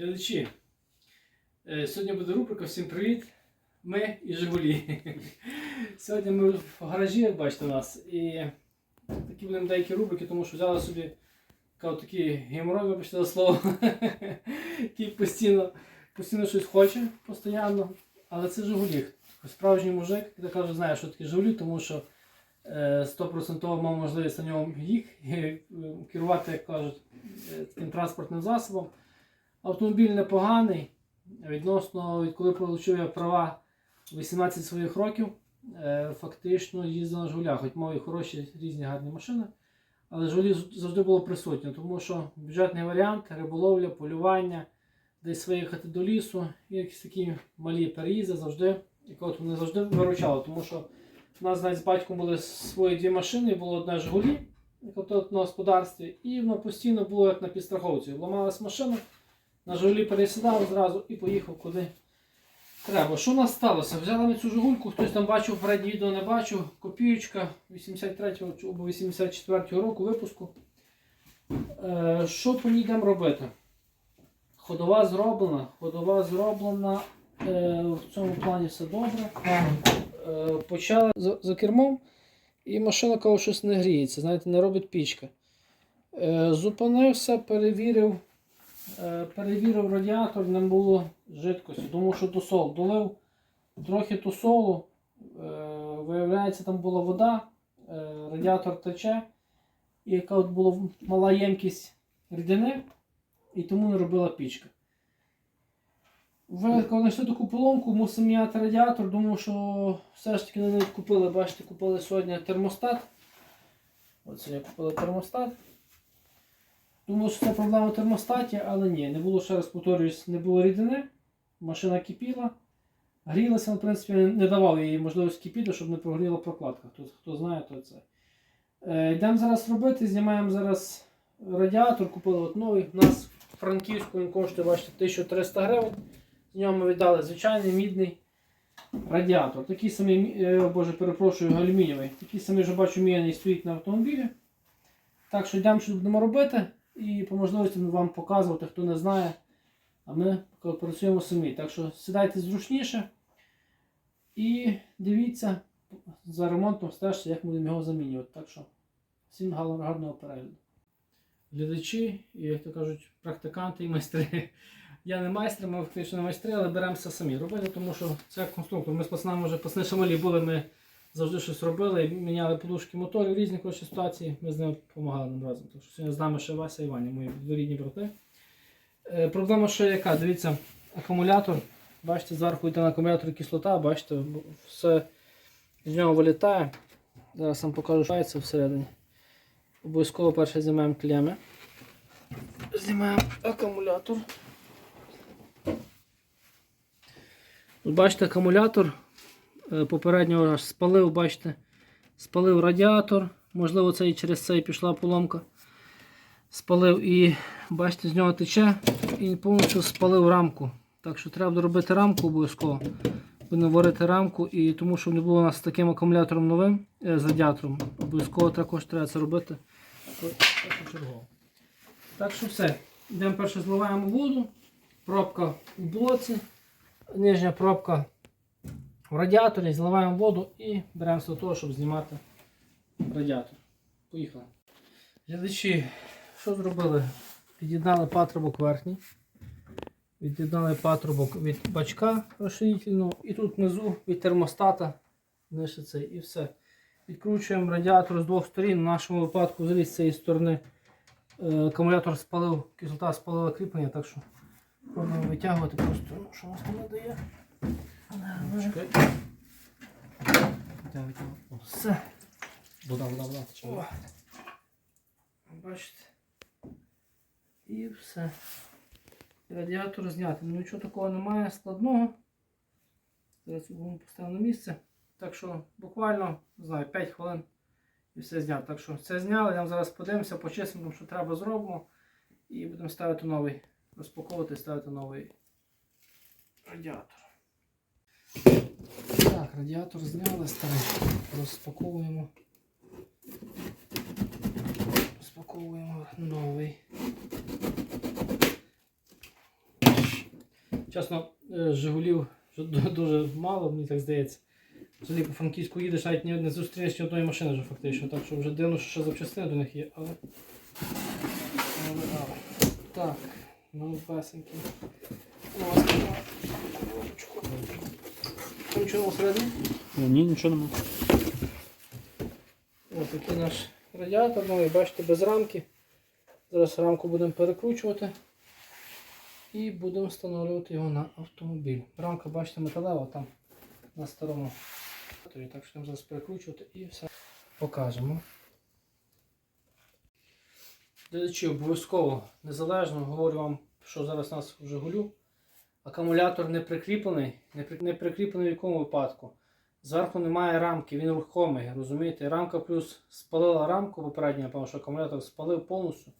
Глядачі, е, сьогодні буде рубрика Всім привіт! Ми і Жигулі. Сьогодні ми в гаражі, як бачите нас, і такі будемо деякі рубрики, тому що взяли собі такий геморрой, вибачте за слово, який постійно, постійно щось хоче, постійно. Але це Жигулі. Справжній мужик, я кажу, знає, що таке Жигулі, тому що е, 100% мав можливість на ньому їх е, керувати, як кажуть, е, таким транспортним засобом. Автомобіль непоганий. Відносно, відколи отримав я права 18 своїх років, е, фактично їздив на Жигулях, хоч мав і хороші різні гарні машини. Але Жигулі завжди було присутнє, тому що бюджетний варіант, риболовля, полювання, десь виїхати до лісу, і якісь такі малі переїзди завжди, якого вони завжди виручали, тому що у нас навіть з батьком були свої дві машини, було одне Жигулі, на господарстві, і воно постійно було як на підстраховці. Ламалась машина, на Жигулі пересідав зразу і поїхав куди треба. Що у нас сталося? Взяли ми цю Жигульку, хтось там бачив, переднє відео не бачив. Копіючка 83-го або 84-го року випуску. Е, що по ній йдемо робити? Ходова зроблена, ходова зроблена. Е, в цьому плані все добре. Е, почали за, кермом, і машина кого щось не гріється, знаєте, не робить пічка. Зупинився, перевірив. Е, перевірив радіатор, не було жидкості, тому що тусол долив трохи тусолу. Е, виявляється, там була вода, е, радіатор тече, і яка от була мала ємкість рідини, і тому не робила пічка. Ви знайшли таку поломку, мусимо міняти радіатор, думаю, що все ж таки на неї купили, бачите, купили сьогодні термостат. Оце я купили термостат. Думаю, що це проблема в термостаті, але ні, не було, ще раз повторююсь, не було рідини, машина кипіла. Грілася, в принципі, не давав їй можливості кипіти, щоб не прогоріла прокладка. Хто, хто знає, то це. Е, йдемо зараз робити, знімаємо зараз радіатор, купили от новий. У нас в Франківську він коштує, бачите, 1300 гривень. З нього ми віддали звичайний мідний радіатор. Такий самий, е, боже, перепрошую, алюмінієвий. Такий самий вже бачу міяний стоїть на автомобілі. Так що йдемо, що будемо робити. І по можливості вам показувати, хто не знає. А ми працюємо самі. Так що сідайте зручніше і дивіться за ремонтом стежте, як будемо його замінювати. Так що всім гарного перегляду. Глядачі, як то кажуть, практиканти і майстри. Я не майстер, ми фактично майстри, але беремося самі робити, тому що це конструктор. Ми з пацанами вже пацани ще малі були, ми завжди щось робили, міняли подушки моторів, різні коротше, ситуації. Ми з ними допомагали нам разом. Що сьогодні з нами ще Вася і Ваня, мої дворідні брати. Е, проблема ще яка? Дивіться, акумулятор. Бачите, зверху йде на акумулятор кислота, бачите, все з нього вилітає. Зараз вам покажу, що це всередині. Обов'язково перше знімаємо клеми. Знімаємо акумулятор. Бачите, акумулятор попереднього аж спалив, бачите, спалив радіатор. Можливо, це і через це і пішла поломка. Спалив і бачите, з нього тече і повністю спалив рамку. Так що треба доробити рамку обов'язково. Будемо варити рамку, і тому що не було у нас з таким акумулятором новим е, з радіатором. Обов'язково також треба це робити. Так що все. Йдемо перше зливаємо воду. Пробка в блоці, нижня пробка в радіаторі, зливаємо воду і беремося до того, щоб знімати радіатор. Поїхали. Глядачі, що зробили? Під'єднали патрубок верхній. Від'єднали патрубок від бачка розширительного і тут внизу від термостата цей і все. Відкручуємо радіатор з двох сторін. В нашому випадку з цієї сторони е, акумулятор спалив, кислота спалила кріплення, так що пробуємо витягувати просто, ну, що у нас там не дає. Все. Вода, вода, вода. О. Бачите. І все. Радіатор зняти. Ну нічого такого немає складного. Зараз його поставимо на місце. Так що буквально не знаю, 5 хвилин і все зняти. Так що це зняли, я зараз подивимося, почистимо, що треба зробимо. І будемо ставити новий, розпаковувати і ставити новий радіатор. Так, радіатор зняли старий. Розпаковуємо. Розпаковуємо новий. Чесно, е, Жигулів дуже мало, мені так здається. Взагалі по Франківську їдеш, навіть не, не зустрінеш ні одної машини вже фактично. Так що вже дивно, що ще запчастини до них є, але. але, але. Так, ну Там чого всередині? Ні, нічого немає. Ось такий наш радіатор, новий, бачите, без рамки. Зараз рамку будемо перекручувати і будемо встановлювати його на автомобіль. Рамка, бачите, металева там на старому. Так що будемо зараз перекручувати і все покажемо. Глядачі, обов'язково незалежно говорю вам, що зараз у нас в Жигулю. Акумулятор не прикріплений, не прикріплений в якому випадку. Зверху немає рамки, він рухомий, розумієте? Рамка плюс спалила рамку попередньо, напевно, що акумулятор спалив повністю.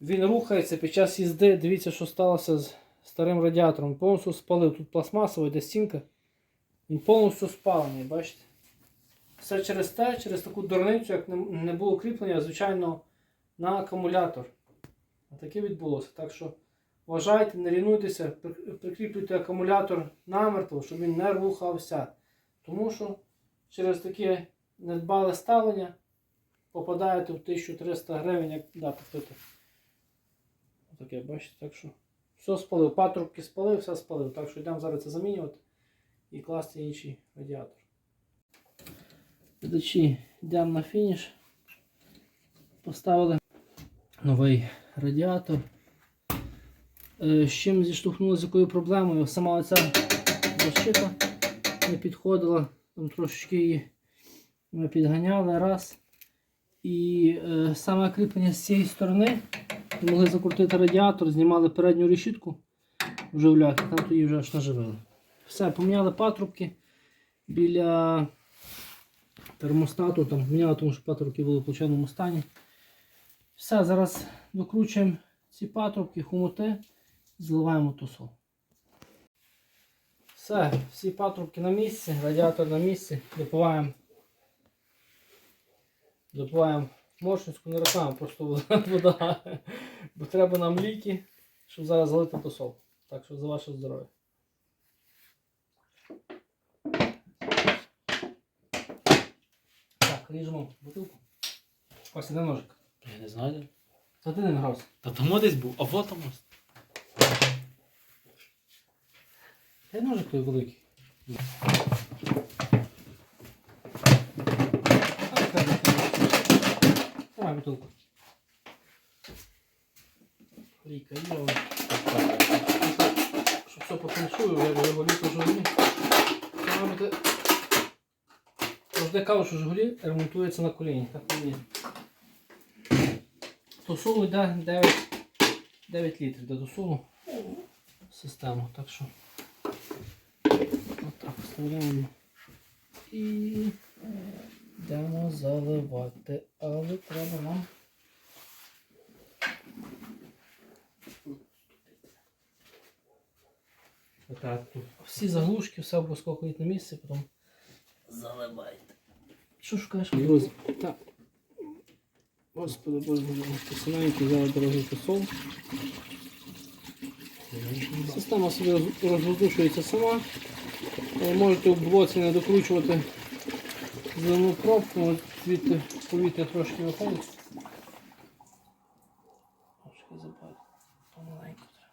Він рухається під час їзди. Дивіться, що сталося з старим радіатором. Повністю спалив. Тут пластмасова йде стінка. Він повністю спалений, бачите? Все через те, через таку дурницю, як не було кріплення, звичайно, на акумулятор. А таке відбулося. Так що вважайте, не лінуйтеся, прикріплюйте акумулятор намертво, щоб він не рухався. Тому що через таке недбале ставлення попадаєте в 1300 гривень, як дати пити. Таке, бачите, так що все спалив. Патрубки спалив, все спалив. Так що йдемо зараз це замінювати і класти інший радіатор. Глядачі, йдемо на фініш. Поставили новий радіатор. Е, З чим зіштовхнулися з якою проблемою? Сама оця защита не підходила, там трошечки її ми підганяли раз. І е, саме кріплення з цієї сторони могли закрутити радіатор, знімали передню решітку вживляти, там тоді вже аж наживили. Все, поміняли патрубки біля термостату, там поміняли, тому що патрубки були в плачевному стані. Все, зараз докручуємо ці патрубки, хомути, зливаємо тусол. Все, всі патрубки на місці, радіатор на місці, допиваємо. Допиваємо моршинську, не реклама, просто вода. Бо треба нам ліки, щоб зараз залити тосол. Так що за ваше здоров'я. Так, ріжемо бутилку. Ось один ножик. Я не знаю. Та ти не грався. Та тому десь був, а вот там. ось. Та ножик той великий. Давай бутилку. Ліка є. ось. Щоб все потанцюю, я літо Жигулі. Це робити. Завжди кажу, що Жигулі ремонтується на коліні. Так не є. Тосолу йде 9, 9 літрів до тосолу систему. Так що отак вставляємо і йдемо заливати. Але треба нам. Отак тут. Всі заглушки, все кладіть на місце, потім заливайте. Що шукаєш, друзі? Так. Господи Боже, посиненький взяли дорогий посол. Система собі роз- сама. Е, Можете в блоці не докручувати зелену пробку, звідти повітря трошки виходить. Трошки забагато. Помаленьку треба.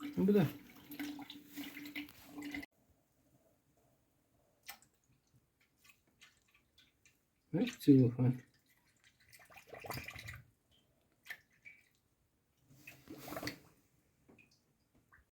Ну, Буде. Файн.